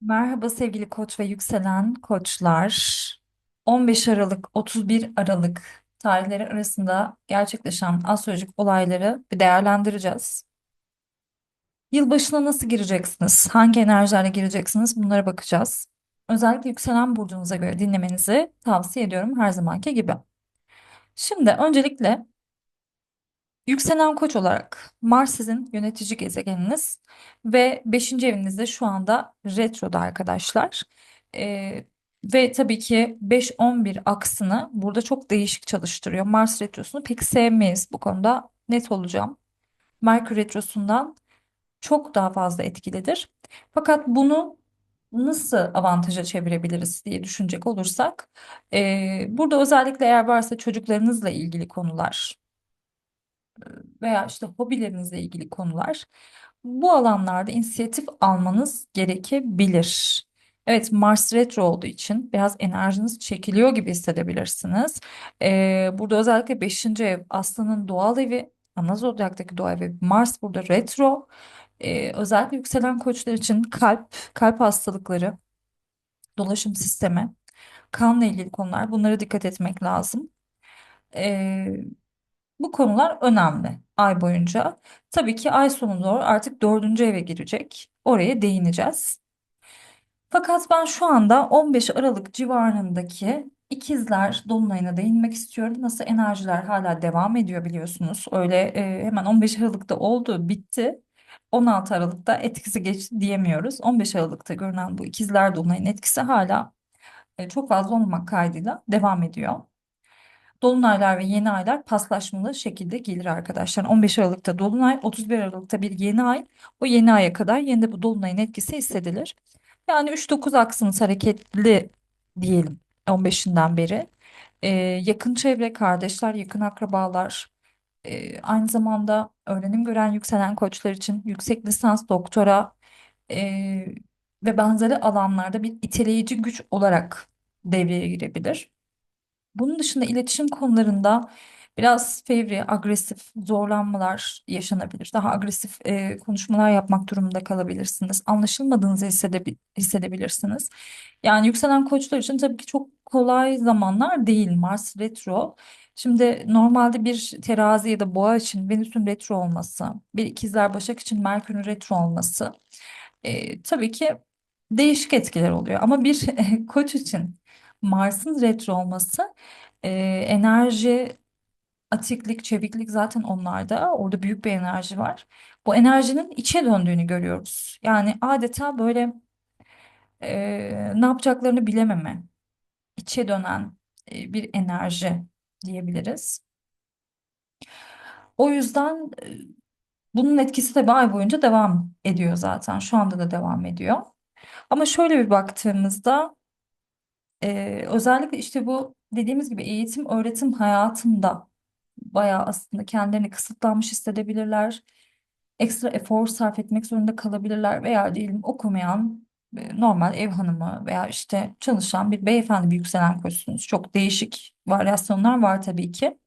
Merhaba sevgili koç ve yükselen koçlar. 15 Aralık 31 Aralık tarihleri arasında gerçekleşen astrolojik olayları bir değerlendireceğiz. Yılbaşına nasıl gireceksiniz? Hangi enerjilerle gireceksiniz? Bunlara bakacağız. Özellikle yükselen burcunuza göre dinlemenizi tavsiye ediyorum her zamanki gibi. Şimdi öncelikle Yükselen koç olarak Mars sizin yönetici gezegeniniz ve beşinci evinizde şu anda retroda arkadaşlar. Ee, ve tabii ki 5-11 aksını burada çok değişik çalıştırıyor. Mars retrosunu pek sevmeyiz bu konuda net olacağım. Merkür retrosundan çok daha fazla etkilidir. Fakat bunu nasıl avantaja çevirebiliriz diye düşünecek olursak, ee, burada özellikle eğer varsa çocuklarınızla ilgili konular veya işte hobilerinizle ilgili konular. Bu alanlarda inisiyatif almanız gerekebilir. Evet, Mars retro olduğu için biraz enerjiniz çekiliyor gibi hissedebilirsiniz. Ee, burada özellikle beşinci ev Aslan'ın doğal evi, ana zodyaktaki doğal evi Mars burada retro. Ee, özellikle yükselen koçlar için kalp, kalp hastalıkları, dolaşım sistemi, kanla ilgili konular bunlara dikkat etmek lazım. Ee, bu konular önemli ay boyunca. Tabii ki ay sonu doğru artık dördüncü eve girecek. Oraya değineceğiz. Fakat ben şu anda 15 Aralık civarındaki ikizler dolunayına değinmek istiyorum. Nasıl enerjiler hala devam ediyor biliyorsunuz. Öyle e, hemen 15 Aralık'ta oldu, bitti. 16 Aralık'ta etkisi geçti diyemiyoruz. 15 Aralık'ta görünen bu ikizler dolunayın etkisi hala e, çok fazla olmamak kaydıyla devam ediyor. Dolunaylar ve yeni aylar paslaşmalı şekilde gelir arkadaşlar. 15 Aralık'ta Dolunay, 31 Aralık'ta bir yeni ay. O yeni aya kadar yine de bu Dolunay'ın etkisi hissedilir. Yani 3-9 aksınız hareketli diyelim 15'inden beri. Ee, yakın çevre, kardeşler, yakın akrabalar, e, aynı zamanda öğrenim gören yükselen koçlar için yüksek lisans, doktora e, ve benzeri alanlarda bir iteleyici güç olarak devreye girebilir. Bunun dışında iletişim konularında biraz fevri, agresif zorlanmalar yaşanabilir. Daha agresif e, konuşmalar yapmak durumunda kalabilirsiniz. Anlaşılmadığınızı hissedebi- hissedebilirsiniz. Yani yükselen koçlar için tabii ki çok kolay zamanlar değil Mars retro. Şimdi normalde bir terazi ya da boğa için Venüs'ün retro olması, bir ikizler Başak için Merkür'ün retro olması e, tabii ki değişik etkiler oluyor. Ama bir koç için Mars'ın retro olması e, enerji, atiklik, çeviklik zaten onlarda. Orada büyük bir enerji var. Bu enerjinin içe döndüğünü görüyoruz. Yani adeta böyle e, ne yapacaklarını bilememe, içe dönen e, bir enerji diyebiliriz. O yüzden e, bunun etkisi tabii ay boyunca devam ediyor zaten. Şu anda da devam ediyor. Ama şöyle bir baktığımızda Ee, özellikle işte bu dediğimiz gibi eğitim öğretim hayatında bayağı aslında kendilerini kısıtlanmış hissedebilirler. Ekstra efor sarf etmek zorunda kalabilirler veya diyelim okumayan normal ev hanımı veya işte çalışan bir beyefendi bir yükselen koçsunuz. Çok değişik varyasyonlar var tabii ki.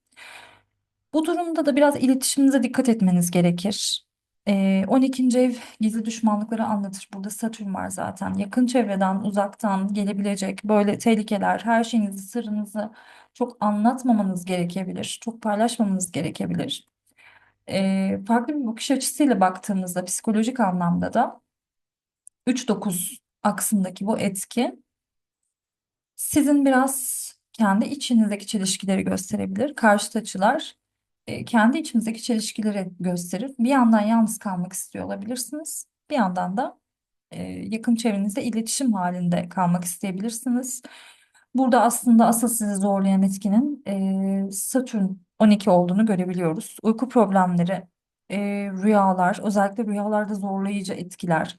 Bu durumda da biraz iletişiminize dikkat etmeniz gerekir. Ee, 12. ev gizli düşmanlıkları anlatır. Burada Satürn var zaten. Yakın çevreden, uzaktan gelebilecek böyle tehlikeler, her şeyinizi, sırrınızı çok anlatmamanız gerekebilir. Çok paylaşmamanız gerekebilir. Ee, farklı bir bakış açısıyla baktığımızda psikolojik anlamda da 3-9 aksındaki bu etki sizin biraz kendi içinizdeki çelişkileri gösterebilir. Karşıt açılar e, kendi içimizdeki çelişkileri gösterir. Bir yandan yalnız kalmak istiyor olabilirsiniz. Bir yandan da e, yakın çevrenizde iletişim halinde kalmak isteyebilirsiniz. Burada aslında asıl sizi zorlayan etkinin e, Satürn 12 olduğunu görebiliyoruz. Uyku problemleri, e, rüyalar, özellikle rüyalarda zorlayıcı etkiler.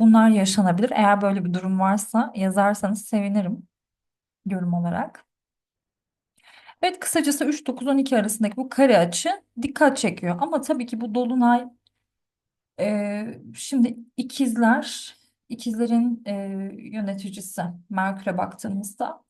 Bunlar yaşanabilir. Eğer böyle bir durum varsa yazarsanız sevinirim yorum olarak. Evet kısacası 3-9-12 arasındaki bu kare açı dikkat çekiyor. Ama tabii ki bu dolunay e, şimdi ikizler, ikizlerin e, yöneticisi Merkür'e baktığımızda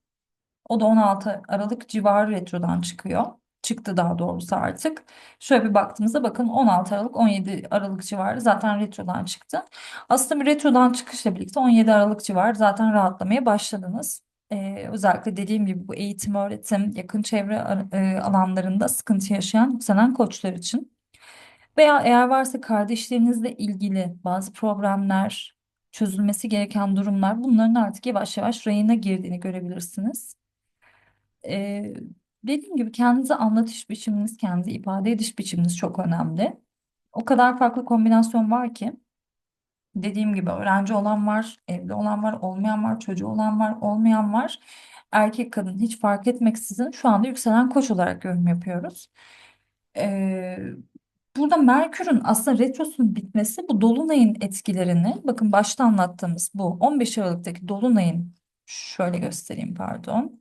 o da 16 Aralık civarı retrodan çıkıyor. çıktı daha doğrusu artık. Şöyle bir baktığımızda bakın 16 Aralık 17 Aralık civarı zaten retrodan çıktı. Aslında bir retrodan çıkışla birlikte 17 Aralık civarı zaten rahatlamaya başladınız. Ee, özellikle dediğim gibi bu eğitim, öğretim, yakın çevre ar- alanlarında sıkıntı yaşayan yükselen koçlar için. Veya eğer varsa kardeşlerinizle ilgili bazı problemler, çözülmesi gereken durumlar bunların artık yavaş yavaş rayına girdiğini görebilirsiniz. Ee, dediğim gibi kendinize anlatış biçiminiz, kendi ifade ediş biçiminiz çok önemli. O kadar farklı kombinasyon var ki dediğim gibi öğrenci olan var, evli olan var, olmayan var, çocuğu olan var, olmayan var. Erkek kadın hiç fark etmeksizin şu anda yükselen koç olarak yorum yapıyoruz. Ee, burada Merkür'ün aslında retrosunun bitmesi bu dolunayın etkilerini bakın başta anlattığımız bu 15 Aralık'taki dolunayın şöyle göstereyim pardon.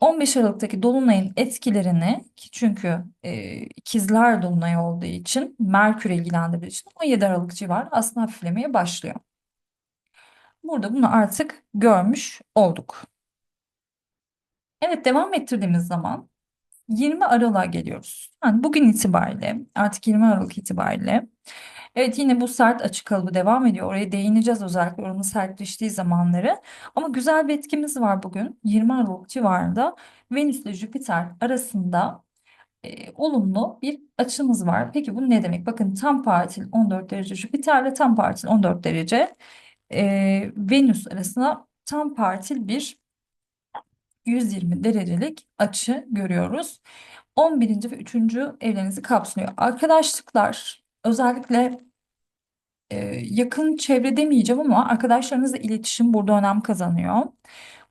15 Aralık'taki dolunayın etkilerini ki çünkü e, ikizler dolunay olduğu için Merkür ilgilendiği için 17 Aralık civarı aslında hafiflemeye başlıyor. Burada bunu artık görmüş olduk. Evet devam ettirdiğimiz zaman 20 Aralık'a geliyoruz. Yani bugün itibariyle artık 20 Aralık itibariyle evet yine bu sert açık kalıbı devam ediyor. Oraya değineceğiz özellikle oranın sertleştiği zamanları. Ama güzel bir etkimiz var bugün. 20 Aralık civarında Venüs ile Jüpiter arasında e, olumlu bir açımız var. Peki bu ne demek? Bakın tam partil 14 derece Jüpiter ile tam partil 14 derece e, Venüs arasında tam partil bir 120 derecelik açı görüyoruz. 11. ve 3. evlerinizi kapsıyor. Arkadaşlıklar özellikle e, yakın çevre demeyeceğim ama arkadaşlarınızla iletişim burada önem kazanıyor.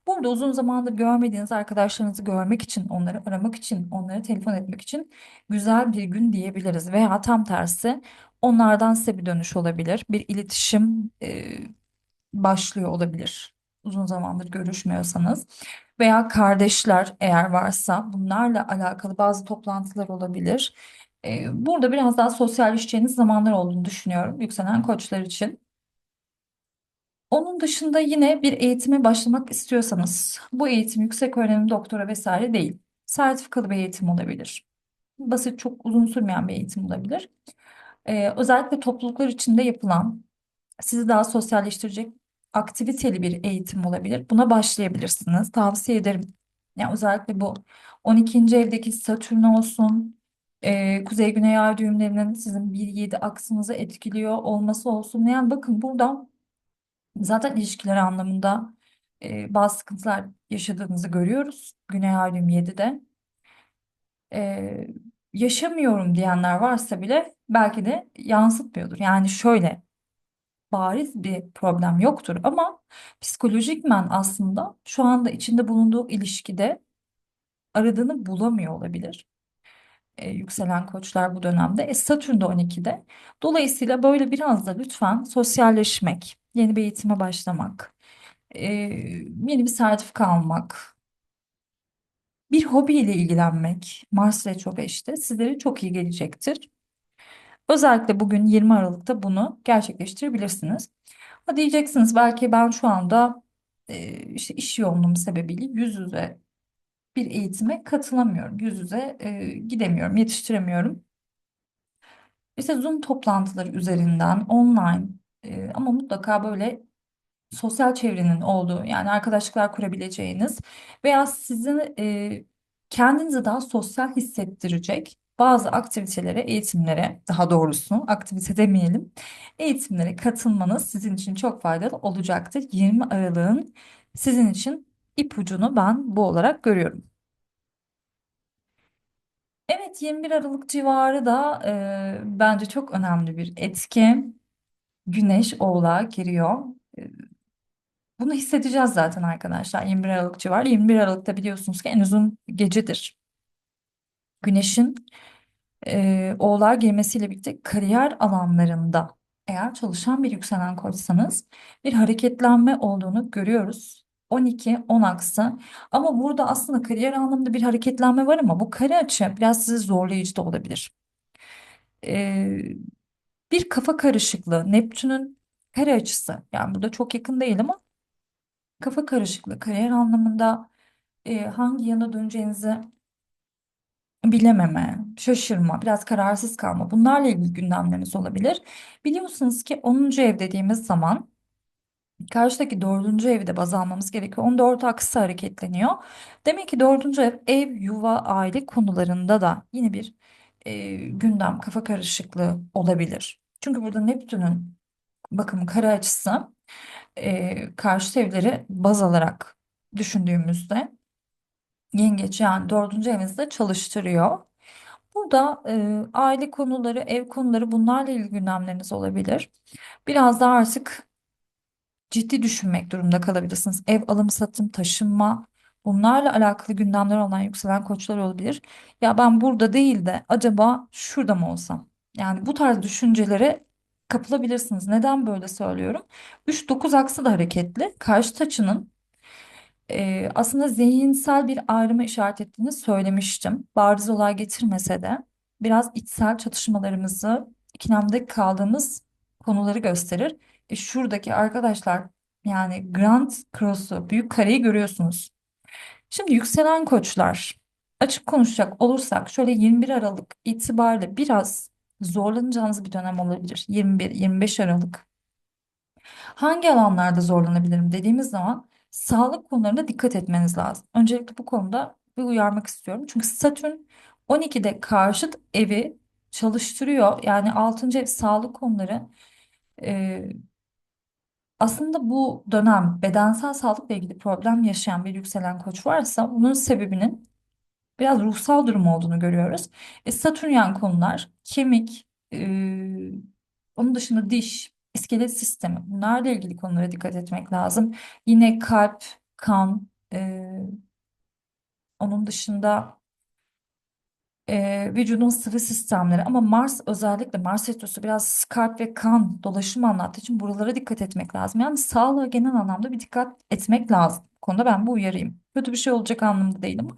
Burada uzun zamandır görmediğiniz arkadaşlarınızı görmek için, onları aramak için, onlara telefon etmek için güzel bir gün diyebiliriz. Veya tam tersi onlardan size bir dönüş olabilir. Bir iletişim e, başlıyor olabilir. Uzun zamandır görüşmüyorsanız. Veya kardeşler eğer varsa bunlarla alakalı bazı toplantılar olabilir. E, burada biraz daha sosyalleşeceğiniz zamanlar olduğunu düşünüyorum yükselen koçlar için. Onun dışında yine bir eğitime başlamak istiyorsanız bu eğitim yüksek öğrenim doktora vesaire değil. Sertifikalı bir eğitim olabilir. Basit çok uzun sürmeyen bir eğitim olabilir. Ee, özellikle topluluklar içinde yapılan sizi daha sosyalleştirecek aktiviteli bir eğitim olabilir. Buna başlayabilirsiniz. Tavsiye ederim. Yani özellikle bu 12. evdeki Satürn olsun, e, Kuzey Güney Ay düğümlerinin sizin 1-7 aksınızı etkiliyor olması olsun. Yani bakın burada Zaten ilişkiler anlamında e, bazı sıkıntılar yaşadığınızı görüyoruz. Güney Ay düğüm 7'de. E, yaşamıyorum diyenler varsa bile belki de yansıtmıyordur. Yani şöyle bariz bir problem yoktur ama psikolojikmen aslında şu anda içinde bulunduğu ilişkide aradığını bulamıyor olabilir. E, yükselen koçlar bu dönemde. E, Satürn de 12'de. Dolayısıyla böyle biraz da lütfen sosyalleşmek, yeni bir eğitime başlamak, e, yeni bir sertifika almak, bir hobiyle ilgilenmek, Mars retro işte sizlere çok iyi gelecektir. Özellikle bugün 20 Aralık'ta bunu gerçekleştirebilirsiniz. Ha diyeceksiniz belki ben şu anda e, işte iş yoğunluğum sebebiyle yüz yüze bir eğitime katılamıyorum. Yüz yüze e, gidemiyorum, yetiştiremiyorum. İşte Zoom toplantıları üzerinden online e, ama mutlaka böyle sosyal çevrenin olduğu yani arkadaşlıklar kurabileceğiniz veya sizin e, kendinizi daha sosyal hissettirecek bazı aktivitelere, eğitimlere daha doğrusu aktivite demeyelim eğitimlere katılmanız sizin için çok faydalı olacaktır. 20 Aralık'ın sizin için ipucunu ben bu olarak görüyorum. Evet 21 Aralık civarı da e, bence çok önemli bir etki. Güneş Oğlağa giriyor. E, Bunu hissedeceğiz zaten arkadaşlar 21 Aralık civarı. 21 Aralık'ta biliyorsunuz ki en uzun gecedir. Güneşin e, Oğlağa girmesiyle birlikte kariyer alanlarında eğer çalışan bir yükselen koçsanız bir hareketlenme olduğunu görüyoruz. 12-10 aksı ama burada aslında kariyer anlamında bir hareketlenme var ama bu kare açı biraz sizi zorlayıcı da olabilir. Ee, bir kafa karışıklığı Neptün'ün kare açısı yani burada çok yakın değil ama kafa karışıklığı kariyer anlamında e, hangi yana döneceğinizi bilememe, şaşırma, biraz kararsız kalma bunlarla ilgili gündemleriniz olabilir. Biliyorsunuz ki onuncu ev dediğimiz zaman karşıdaki dördüncü evi de baz almamız gerekiyor. Onda orta aksı hareketleniyor. Demek ki dördüncü ev, ev, yuva, aile konularında da yine bir e, gündem, kafa karışıklığı olabilir. Çünkü burada Neptün'ün bakımı kare açısı e, karşı evleri baz alarak düşündüğümüzde yengeç yani dördüncü evinizde çalıştırıyor. Burada e, aile konuları, ev konuları bunlarla ilgili gündemleriniz olabilir. Biraz daha artık ciddi düşünmek durumunda kalabilirsiniz. Ev alım satım, taşınma bunlarla alakalı gündemler olan yükselen koçlar olabilir. Ya ben burada değil de acaba şurada mı olsam? Yani bu tarz düşüncelere kapılabilirsiniz. Neden böyle söylüyorum? 3-9 aksı da hareketli. Karşı açının e, aslında zihinsel bir ayrıma işaret ettiğini söylemiştim. Bariz olay getirmese de biraz içsel çatışmalarımızı, ikilemde kaldığımız konuları gösterir. E, şuradaki arkadaşlar yani Grand Cross'u, büyük kareyi görüyorsunuz. Şimdi yükselen koçlar açık konuşacak olursak şöyle 21 Aralık itibariyle biraz zorlanacağınız bir dönem olabilir. 21-25 Aralık. Hangi alanlarda zorlanabilirim dediğimiz zaman sağlık konularına dikkat etmeniz lazım. Öncelikle bu konuda bir uyarmak istiyorum. Çünkü Satürn 12'de karşıt evi çalıştırıyor. Yani 6. ev sağlık konuları. Ee, aslında bu dönem bedensel sağlıkla ilgili problem yaşayan bir yükselen koç varsa bunun sebebinin biraz ruhsal durum olduğunu görüyoruz. E, Satürn konular kemik, e, onun dışında diş, iskelet sistemi bunlarla ilgili konulara dikkat etmek lazım. Yine kalp, kan, e, onun dışında vücudun sıvı sistemleri ama Mars özellikle Mars retrosu biraz kalp ve kan dolaşımı anlattığı için buralara dikkat etmek lazım. Yani sağlığa genel anlamda bir dikkat etmek lazım. Bu konuda ben bu uyarayım. Kötü bir şey olacak anlamda değil ama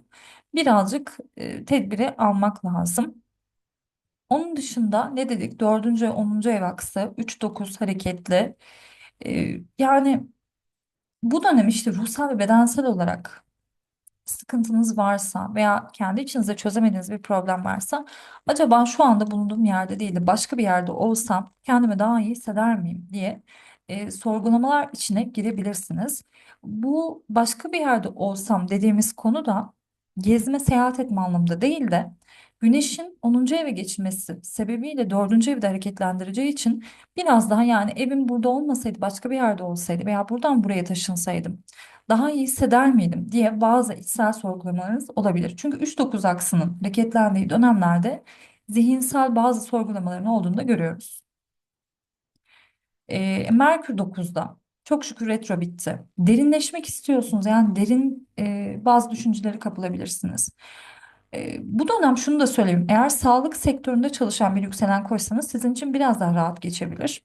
birazcık e, tedbiri almak lazım. Onun dışında ne dedik? Dördüncü ve onuncu ev aksı 3-9 hareketli. E, yani bu dönem işte ruhsal ve bedensel olarak sıkıntınız varsa veya kendi içinizde çözemediğiniz bir problem varsa acaba şu anda bulunduğum yerde değil de başka bir yerde olsam kendimi daha iyi hisseder miyim diye e, sorgulamalar içine girebilirsiniz. Bu başka bir yerde olsam dediğimiz konu da gezme seyahat etme anlamında değil de Güneşin onuncu eve geçmesi sebebiyle dördüncü evde hareketlendireceği için biraz daha yani evim burada olmasaydı başka bir yerde olsaydı veya buradan buraya taşınsaydım daha iyi hisseder miydim diye bazı içsel sorgulamalarınız olabilir. Çünkü 3-9 aksının hareketlendiği dönemlerde zihinsel bazı sorgulamaların olduğunu da görüyoruz. E, Merkür 9'da çok şükür retro bitti. Derinleşmek istiyorsunuz yani derin e, bazı düşünceleri kapılabilirsiniz. E, bu dönem şunu da söyleyeyim. Eğer sağlık sektöründe çalışan bir yükselen koçsanız sizin için biraz daha rahat geçebilir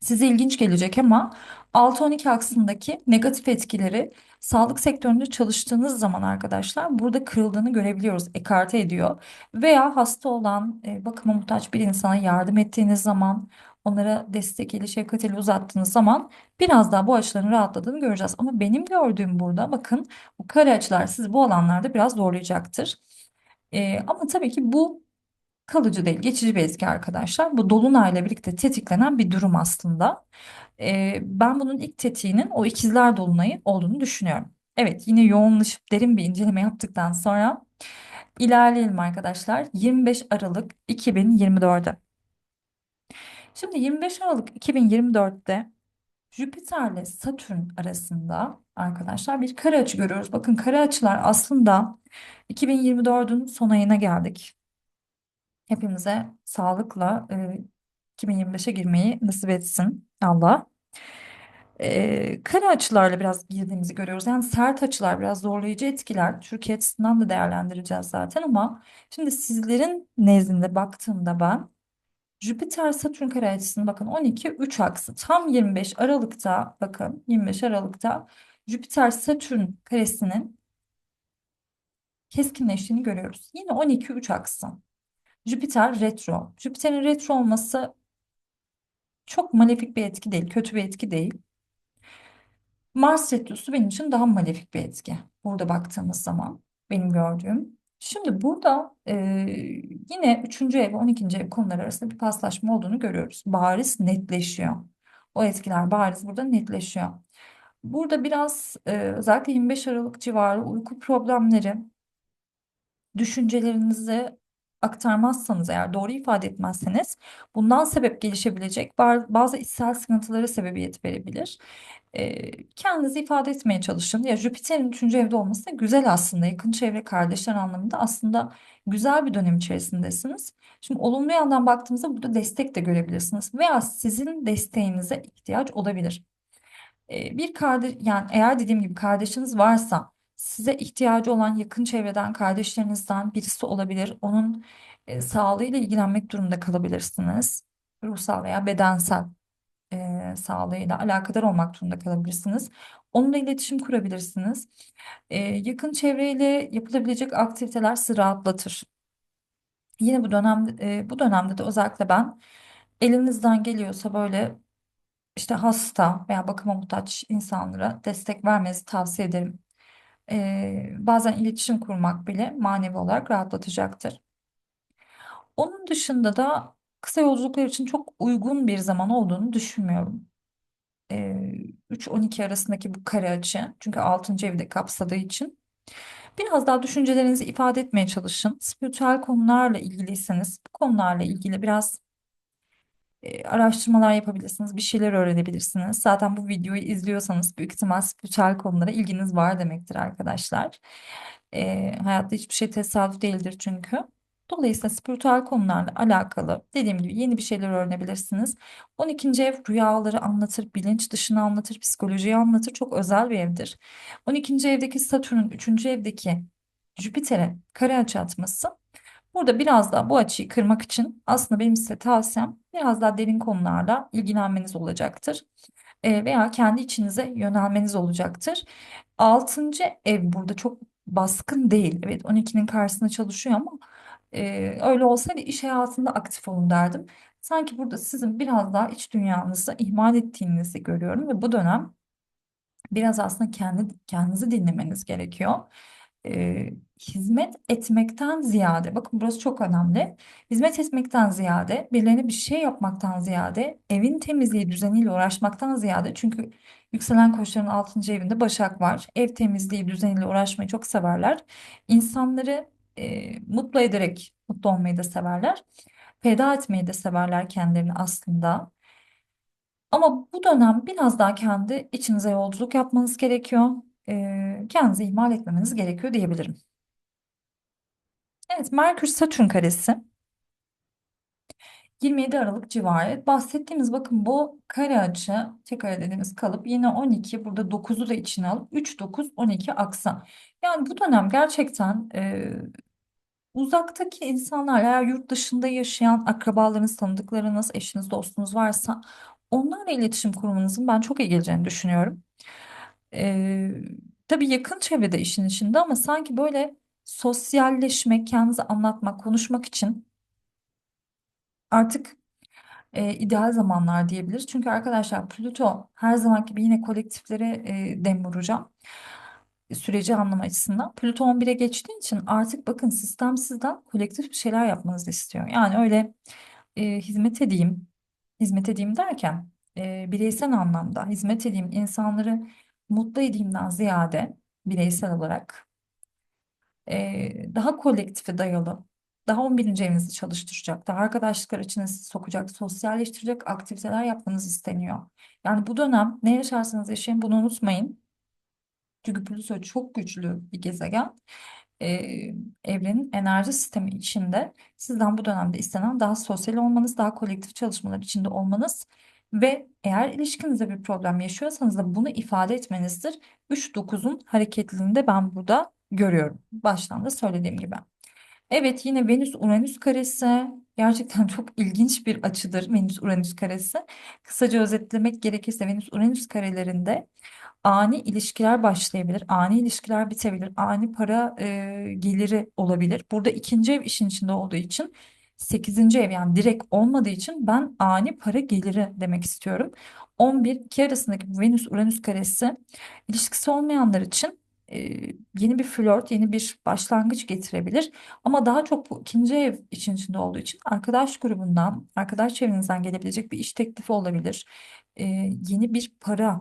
size ilginç gelecek ama 6-12 aksındaki negatif etkileri sağlık sektöründe çalıştığınız zaman arkadaşlar burada kırıldığını görebiliyoruz. Ekarte ediyor. Veya hasta olan e, bakıma muhtaç bir insana yardım ettiğiniz zaman onlara destek eli şefkat eli uzattığınız zaman biraz daha bu açıların rahatladığını göreceğiz. Ama benim gördüğüm burada bakın bu kare açılar sizi bu alanlarda biraz zorlayacaktır. E, ama tabii ki bu kalıcı değil, geçici bir etki arkadaşlar. Bu dolunayla birlikte tetiklenen bir durum aslında. Ee, ben bunun ilk tetiğinin o ikizler dolunayı olduğunu düşünüyorum. Evet, yine yoğunlaşıp derin bir inceleme yaptıktan sonra ilerleyelim arkadaşlar. 25 Aralık 2024'e. Şimdi 25 Aralık 2024'te Jüpiter ile Satürn arasında arkadaşlar bir kare açı görüyoruz. Bakın kare açılar aslında 2024'ün son ayına geldik. Hepimize sağlıkla e, 2025'e girmeyi nasip etsin Allah. E, kare açılarla biraz girdiğimizi görüyoruz. Yani sert açılar biraz zorlayıcı etkiler. Türkiye açısından da değerlendireceğiz zaten ama şimdi sizlerin nezdinde baktığımda ben Jüpiter Satürn kare açısını bakın 12 3 aksı tam 25 Aralık'ta bakın 25 Aralık'ta Jüpiter Satürn karesinin keskinleştiğini görüyoruz. Yine 12 3 aksı. Jüpiter retro. Jüpiter'in retro olması çok malefik bir etki değil, kötü bir etki değil. Mars Retrosu benim için daha malefik bir etki. Burada baktığımız zaman benim gördüğüm. Şimdi burada e, yine üçüncü ev ve 12. ev konuları arasında bir paslaşma olduğunu görüyoruz. Bariz netleşiyor. O etkiler bariz burada netleşiyor. Burada biraz e, özellikle 25 Aralık civarı uyku problemleri, düşüncelerinizi aktarmazsanız eğer doğru ifade etmezseniz bundan sebep gelişebilecek ba- bazı içsel sıkıntılara sebebiyet verebilir. E, kendinizi ifade etmeye çalışın. Ya Jüpiter'in üçüncü evde olması güzel aslında. Yakın çevre kardeşler anlamında aslında güzel bir dönem içerisindesiniz. Şimdi olumlu yandan baktığımızda burada destek de görebilirsiniz veya sizin desteğinize ihtiyaç olabilir. E, bir kardeş yani eğer dediğim gibi kardeşiniz varsa size ihtiyacı olan yakın çevreden kardeşlerinizden birisi olabilir. Onun e, sağlığıyla ilgilenmek durumunda kalabilirsiniz. Ruhsal veya bedensel e, sağlığıyla alakadar olmak durumunda kalabilirsiniz. Onunla iletişim kurabilirsiniz. E, yakın çevreyle yapılabilecek aktiviteler sizi rahatlatır. Yine bu dönemde e, bu dönemde de özellikle ben elinizden geliyorsa böyle işte hasta veya bakıma muhtaç insanlara destek vermenizi tavsiye ederim. E, bazen iletişim kurmak bile manevi olarak rahatlatacaktır. Onun dışında da kısa yolculuklar için çok uygun bir zaman olduğunu düşünmüyorum. e, 3-12 arasındaki bu kare açı çünkü 6. evi de kapsadığı için biraz daha düşüncelerinizi ifade etmeye çalışın. Spiritüel konularla ilgiliyseniz bu konularla ilgili biraz araştırmalar yapabilirsiniz, bir şeyler öğrenebilirsiniz. Zaten bu videoyu izliyorsanız büyük ihtimal spiritüel konulara ilginiz var demektir arkadaşlar. E, hayatta hiçbir şey tesadüf değildir çünkü. Dolayısıyla spiritüel konularla alakalı dediğim gibi yeni bir şeyler öğrenebilirsiniz. 12. ev rüyaları anlatır, bilinç dışını anlatır, psikolojiyi anlatır. Çok özel bir evdir. 12. evdeki Satürn'ün 3. evdeki Jüpiter'e kare açı atması Burada biraz daha bu açıyı kırmak için aslında benim size tavsiyem biraz daha derin konularla ilgilenmeniz olacaktır. E, veya kendi içinize yönelmeniz olacaktır. Altıncı ev burada çok baskın değil. Evet 12'nin karşısında çalışıyor ama e, öyle olsaydı iş hayatında aktif olun derdim. Sanki burada sizin biraz daha iç dünyanızı ihmal ettiğinizi görüyorum ve bu dönem biraz aslında kendi kendinizi dinlemeniz gerekiyor e, hizmet etmekten ziyade, bakın burası çok önemli. Hizmet etmekten ziyade, birilerine bir şey yapmaktan ziyade, evin temizliği düzeniyle uğraşmaktan ziyade, çünkü yükselen koçların 6. evinde Başak var. Ev temizliği düzeniyle uğraşmayı çok severler. İnsanları e, mutlu ederek mutlu olmayı da severler. Feda etmeyi de severler kendilerini aslında. Ama bu dönem biraz daha kendi içinize yolculuk yapmanız gerekiyor. Ee, kendinizi ihmal etmemeniz gerekiyor diyebilirim. Evet, Merkür Satürn karesi 27 Aralık civarı. Bahsettiğimiz bakın bu kare açı tekrar dediğimiz kalıp yine 12 burada 9'u da içine alıp 3 9 12 aksa. Yani bu dönem gerçekten e, uzaktaki insanlar eğer yurt dışında yaşayan akrabalarınız, tanıdıklarınız, eşiniz, dostunuz varsa onlarla iletişim kurmanızın ben çok iyi geleceğini düşünüyorum. Ee, tabii yakın çevrede işin içinde ama sanki böyle sosyalleşmek, kendinizi anlatmak, konuşmak için artık e, ideal zamanlar diyebiliriz. Çünkü arkadaşlar Plüto her zaman gibi yine kolektiflere e, dem vuracağım. Süreci anlama açısından. Plüto 11'e geçtiği için artık bakın sistem sizden kolektif bir şeyler yapmanızı istiyor. Yani öyle e, hizmet edeyim, hizmet edeyim derken e, bireysel anlamda hizmet edeyim, insanları mutlu edeyimden ziyade bireysel olarak e, daha kolektife dayalı, daha 11. evinizi çalıştıracak, daha arkadaşlıklar içine sokacak, sosyalleştirecek aktiviteler yapmanız isteniyor. Yani bu dönem ne yaşarsanız yaşayın bunu unutmayın. Çünkü Plüto çok güçlü bir gezegen. Ee, evrenin enerji sistemi içinde sizden bu dönemde istenen daha sosyal olmanız, daha kolektif çalışmalar içinde olmanız ve eğer ilişkinizde bir problem yaşıyorsanız da bunu ifade etmenizdir. 3-9'un hareketliliğinde ben burada görüyorum. Baştan da söylediğim gibi. Evet yine Venüs-Uranüs karesi gerçekten çok ilginç bir açıdır Venüs-Uranüs karesi. Kısaca özetlemek gerekirse Venüs-Uranüs karelerinde ani ilişkiler başlayabilir, ani ilişkiler bitebilir, ani para e, geliri olabilir. Burada ikinci ev işin içinde olduğu için sekizinci ev yani direkt olmadığı için ben ani para geliri demek istiyorum. 11 iki arasındaki bu Venüs-Uranüs karesi ilişkisi olmayanlar için yeni bir flört, yeni bir başlangıç getirebilir. Ama daha çok bu ikinci ev için içinde olduğu için arkadaş grubundan, arkadaş çevrenizden gelebilecek bir iş teklifi olabilir. E, yeni bir para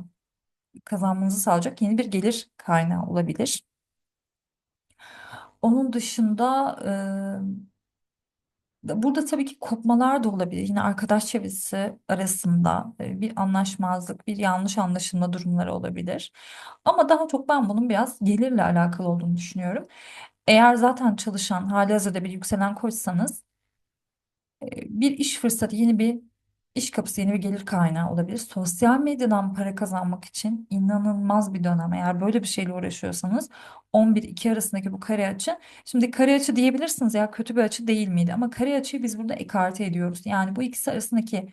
kazanmanızı sağlayacak yeni bir gelir kaynağı olabilir. Onun dışında e, burada tabii ki kopmalar da olabilir. Yine arkadaş çevresi arasında e, bir anlaşmazlık, bir yanlış anlaşılma durumları olabilir. Ama daha çok ben bunun biraz gelirle alakalı olduğunu düşünüyorum. Eğer zaten çalışan, halihazırda bir yükselen koçsanız e, bir iş fırsatı, yeni bir iş kapısı, yeni bir gelir kaynağı olabilir. Sosyal medyadan para kazanmak için inanılmaz bir dönem. Eğer böyle bir şeyle uğraşıyorsanız 11-2 arasındaki bu kare açı. Şimdi kare açı diyebilirsiniz ya kötü bir açı değil miydi? Ama kare açıyı biz burada ekarte ediyoruz. Yani bu ikisi arasındaki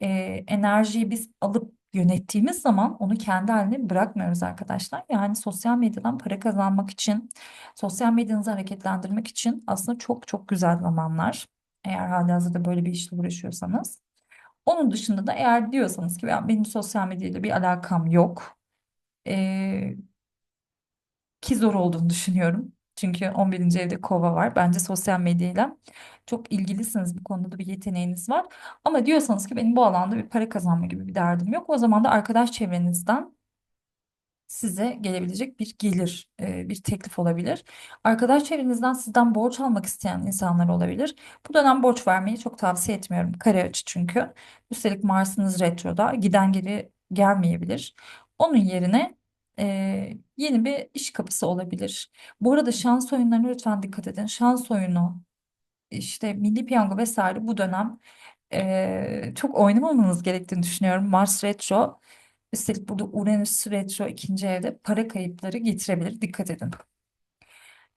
e, enerjiyi biz alıp yönettiğimiz zaman onu kendi haline bırakmıyoruz arkadaşlar. Yani sosyal medyadan para kazanmak için, sosyal medyanızı hareketlendirmek için aslında çok çok güzel zamanlar. Eğer halihazırda böyle bir işle uğraşıyorsanız. Onun dışında da eğer diyorsanız ki "Ya benim sosyal medyayla bir alakam yok. e, ki zor olduğunu düşünüyorum. Çünkü 11. evde kova var. Bence sosyal medyayla çok ilgilisiniz. Bu konuda da bir yeteneğiniz var. Ama diyorsanız ki benim bu alanda bir para kazanma gibi bir derdim yok. O zaman da arkadaş çevrenizden size gelebilecek bir gelir, e, bir teklif olabilir. Arkadaş çevrenizden sizden borç almak isteyen insanlar olabilir. Bu dönem borç vermeyi çok tavsiye etmiyorum. Kare açı çünkü. Üstelik Mars'ınız retroda. Giden geri gelmeyebilir. Onun yerine e, yeni bir iş kapısı olabilir. Bu arada şans oyunlarına lütfen dikkat edin. Şans oyunu, işte milli piyango vesaire bu dönem e, çok oynamamanız gerektiğini düşünüyorum. Mars retro. Üstelik burada Uranüs retro ikinci evde para kayıpları getirebilir. Dikkat edin.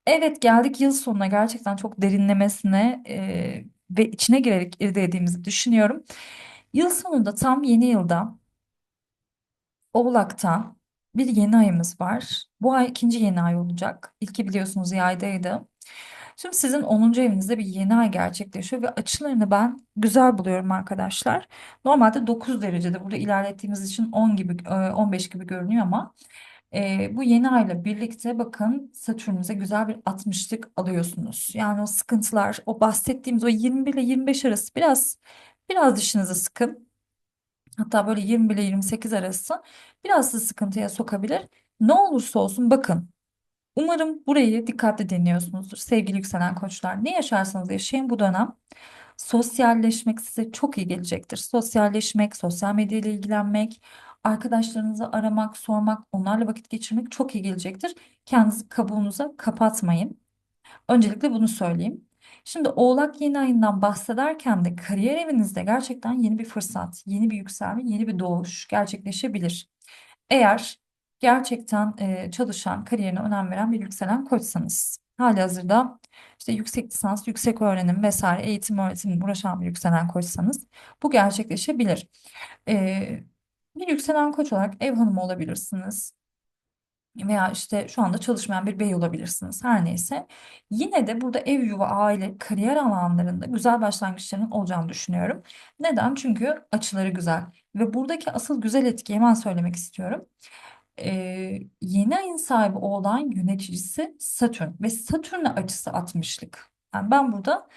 Evet geldik yıl sonuna gerçekten çok derinlemesine e, ve içine girerek irdelediğimizi düşünüyorum. Yıl sonunda tam yeni yılda Oğlak'ta bir yeni ayımız var. Bu ay ikinci yeni ay olacak. İlki biliyorsunuz yaydaydı. Şimdi sizin onuncu evinizde bir yeni ay gerçekleşiyor ve açılarını ben güzel buluyorum arkadaşlar. Normalde 9 derecede burada ilerlettiğimiz için 10 gibi e, 15 gibi görünüyor ama e, bu yeni ayla birlikte bakın Satürn'üze güzel bir 60'lık alıyorsunuz. Yani o sıkıntılar, o bahsettiğimiz o 21 ile 25 arası biraz biraz dişinizi sıkın. Hatta böyle 20 ile 28 arası biraz da sıkıntıya sokabilir. Ne olursa olsun bakın Umarım burayı dikkatli dinliyorsunuzdur sevgili yükselen koçlar. Ne yaşarsanız yaşayın bu dönem sosyalleşmek size çok iyi gelecektir. Sosyalleşmek, sosyal medya ile ilgilenmek, arkadaşlarınızı aramak, sormak, onlarla vakit geçirmek çok iyi gelecektir. Kendinizi kabuğunuza kapatmayın. Öncelikle bunu söyleyeyim. Şimdi Oğlak yeni ayından bahsederken de kariyer evinizde gerçekten yeni bir fırsat, yeni bir yükselme, yeni bir doğuş gerçekleşebilir. Eğer gerçekten e, çalışan, kariyerine önem veren bir yükselen koçsanız. Halihazırda işte yüksek lisans, yüksek öğrenim vesaire eğitim öğretimle uğraşan bir yükselen koçsanız bu gerçekleşebilir. E, bir yükselen koç olarak ev hanımı olabilirsiniz veya işte şu anda çalışmayan bir bey olabilirsiniz her neyse. Yine de burada ev, yuva, aile, kariyer alanlarında güzel başlangıçların olacağını düşünüyorum. Neden? Çünkü açıları güzel ve buradaki asıl güzel etkiyi hemen söylemek istiyorum. Ee, yeni ayın sahibi olan yöneticisi Satürn ve Satürn'e açısı 60'lık. Yani ben burada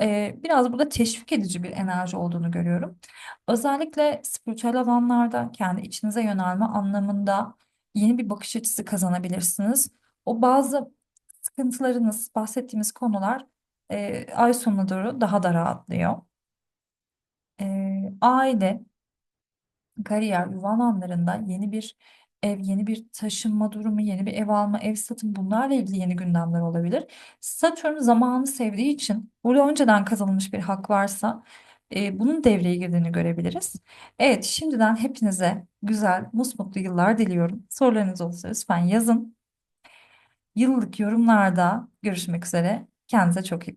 e, biraz burada teşvik edici bir enerji olduğunu görüyorum. Özellikle spiritüel alanlarda kendi içinize yönelme anlamında yeni bir bakış açısı kazanabilirsiniz. O bazı sıkıntılarınız, bahsettiğimiz konular e, ay sonuna doğru daha da rahatlıyor. E, aile, kariyer, yuva alanlarında yeni bir ev, yeni bir taşınma durumu, yeni bir ev alma, ev satım bunlarla ilgili yeni gündemler olabilir. Satürn zamanı sevdiği için burada önceden kazanılmış bir hak varsa e, bunun devreye girdiğini görebiliriz. Evet, şimdiden hepinize güzel, musmutlu yıllar diliyorum. Sorularınız olursa lütfen yazın. Yıllık yorumlarda görüşmek üzere. Kendinize çok iyi bakın.